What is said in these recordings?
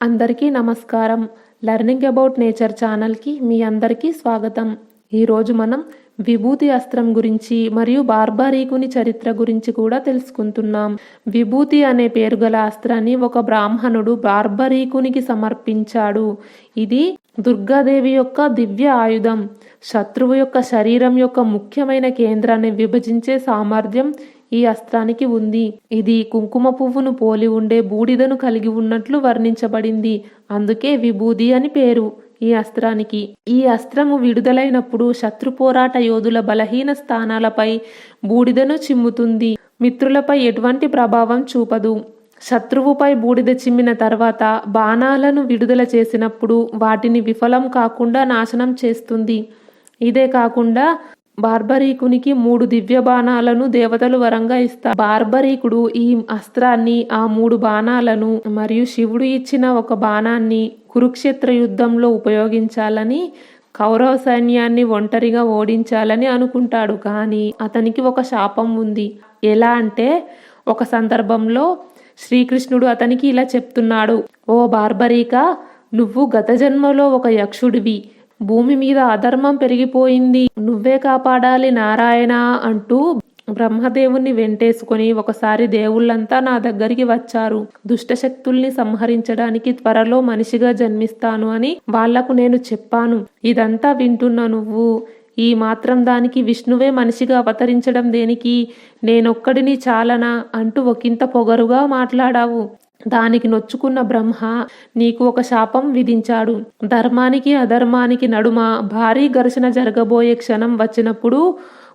అందరికీ నమస్కారం. Learning about nature ఛానల్కి మీ అందరికీ స్వాగతం. ఈరోజు మనం విభూతి అస్త్రం గురించి మరియు బార్బారీకుని చరిత్ర గురించి కూడా తెలుసుకుంటున్నాం. విభూతి అనే పేరు గల అస్త్రాన్ని ఒక బ్రాహ్మణుడు బార్బరీకునికి సమర్పించాడు. ఇది దుర్గాదేవి యొక్క దివ్య ఆయుధం. శత్రువు యొక్క శరీరం యొక్క ముఖ్యమైన కేంద్రాన్ని విభజించే సామర్థ్యం ఈ అస్త్రానికి ఉంది. ఇది కుంకుమ పువ్వును పోలి ఉండే బూడిదను కలిగి ఉన్నట్లు వర్ణించబడింది. అందుకే విభూది అని పేరు ఈ అస్త్రానికి. ఈ అస్త్రము విడుదలైనప్పుడు శత్రు పోరాట యోధుల బలహీన స్థానాలపై బూడిదను చిమ్ముతుంది. మిత్రులపై ఎటువంటి ప్రభావం చూపదు. శత్రువుపై బూడిద చిమ్మిన తర్వాత బాణాలను విడుదల చేసినప్పుడు వాటిని విఫలం కాకుండా నాశనం చేస్తుంది. ఇదే కాకుండా బార్బరీకునికి మూడు దివ్య బాణాలను దేవతలు వరంగా ఇస్తారు. బార్బరీకుడు ఈ అస్త్రాన్ని ఆ మూడు బాణాలను మరియు శివుడు ఇచ్చిన ఒక బాణాన్ని కురుక్షేత్ర యుద్ధంలో ఉపయోగించాలని కౌరవ సైన్యాన్ని ఒంటరిగా ఓడించాలని అనుకుంటాడు. కానీ అతనికి ఒక శాపం ఉంది. ఎలా అంటే ఒక సందర్భంలో శ్రీకృష్ణుడు అతనికి ఇలా చెప్తున్నాడు. ఓ బార్బరీక నువ్వు గత జన్మలో ఒక యక్షుడివి. భూమి మీద అధర్మం పెరిగిపోయింది. నువ్వే కాపాడాలి నారాయణ అంటూ బ్రహ్మదేవుణ్ణి వెంటేసుకొని ఒకసారి దేవుళ్ళంతా నా దగ్గరికి వచ్చారు. దుష్టశక్తుల్ని సంహరించడానికి త్వరలో మనిషిగా జన్మిస్తాను అని వాళ్ళకు నేను చెప్పాను. ఇదంతా వింటున్న నువ్వు. ఈ మాత్రం దానికి విష్ణువే మనిషిగా అవతరించడం దేనికి? నేనొక్కడిని చాలనా? అంటూ ఒకంత పొగరుగా మాట్లాడావు. దానికి నొచ్చుకున్న బ్రహ్మ నీకు ఒక శాపం విధించాడు. ధర్మానికి అధర్మానికి నడుమ భారీ ఘర్షణ జరగబోయే క్షణం వచ్చినప్పుడు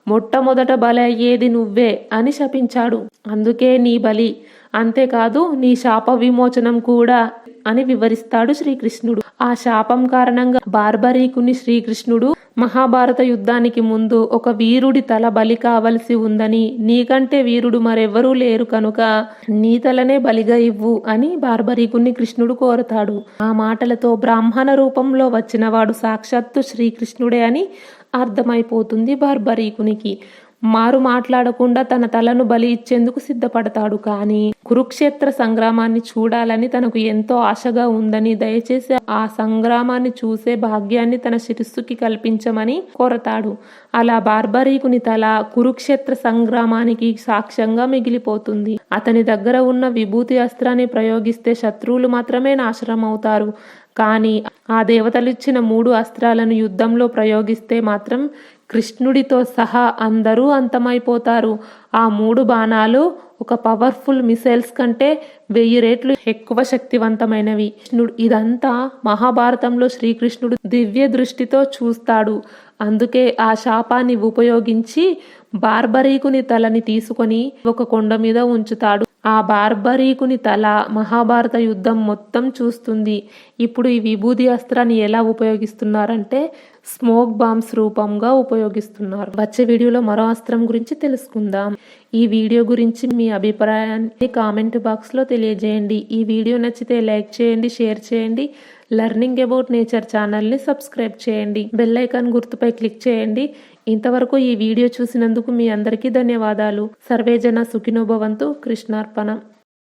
మొట్టమొదట బలి అయ్యేది నువ్వే అని శపించాడు. అందుకే నీ బలి. అంతేకాదు నీ శాప విమోచనం కూడా అని వివరిస్తాడు శ్రీకృష్ణుడు. ఆ శాపం కారణంగా బార్బరీకుని శ్రీకృష్ణుడు మహాభారత యుద్ధానికి ముందు ఒక వీరుడి తల బలి కావలసి ఉందని నీకంటే వీరుడు మరెవ్వరూ లేరు కనుక నీ తలనే బలిగా ఇవ్వు అని బార్బరీకుని కృష్ణుడు కోరతాడు. ఆ మాటలతో బ్రాహ్మణ రూపంలో వచ్చిన వాడు సాక్షాత్తు శ్రీకృష్ణుడే అని అర్థమైపోతుంది బార్బరీకునికి. మారు మాట్లాడకుండా తన తలను బలి ఇచ్చేందుకు సిద్ధపడతాడు కానీ కురుక్షేత్ర సంగ్రామాన్ని చూడాలని తనకు ఎంతో ఆశగా ఉందని దయచేసి ఆ సంగ్రామాన్ని చూసే భాగ్యాన్ని తన శిరస్సుకి కల్పించమని కోరతాడు. అలా బార్బరీకుని తల కురుక్షేత్ర సంగ్రామానికి సాక్ష్యంగా మిగిలిపోతుంది. అతని దగ్గర ఉన్న విభూతి అస్త్రాన్ని ప్రయోగిస్తే శత్రువులు మాత్రమే నాశనం అవుతారు కానీ ఆ దేవతలిచ్చిన మూడు అస్త్రాలను యుద్ధంలో ప్రయోగిస్తే మాత్రం కృష్ణుడితో సహా అందరూ అంతమైపోతారు. ఆ మూడు బాణాలు ఒక పవర్ఫుల్ మిసైల్స్ కంటే వెయ్యి రేట్లు ఎక్కువ శక్తివంతమైనవి. కృష్ణుడు ఇదంతా మహాభారతంలో శ్రీకృష్ణుడు దివ్య దృష్టితో చూస్తాడు. అందుకే ఆ శాపాన్ని ఉపయోగించి బార్బరీకుని తలని తీసుకొని ఒక కొండ మీద ఉంచుతాడు. ఆ బార్బరీకుని తల మహాభారత యుద్ధం మొత్తం చూస్తుంది. ఇప్పుడు ఈ విభూది అస్త్రాన్ని ఎలా ఉపయోగిస్తున్నారంటే స్మోక్ బాంబ్స్ రూపంగా ఉపయోగిస్తున్నారు. వచ్చే వీడియోలో మరో అస్త్రం గురించి తెలుసుకుందాం. ఈ వీడియో గురించి మీ అభిప్రాయాన్ని కామెంట్ బాక్స్లో తెలియజేయండి. ఈ వీడియో నచ్చితే లైక్ చేయండి షేర్ చేయండి లెర్నింగ్ అబౌట్ నేచర్ ఛానల్ని సబ్స్క్రైబ్ చేయండి. బెల్ ఐకాన్ గుర్తుపై క్లిక్ చేయండి. ఇంతవరకు ఈ వీడియో చూసినందుకు మీ అందరికీ ధన్యవాదాలు. సర్వేజన సుఖినోభవంతు. സമർപ്പണം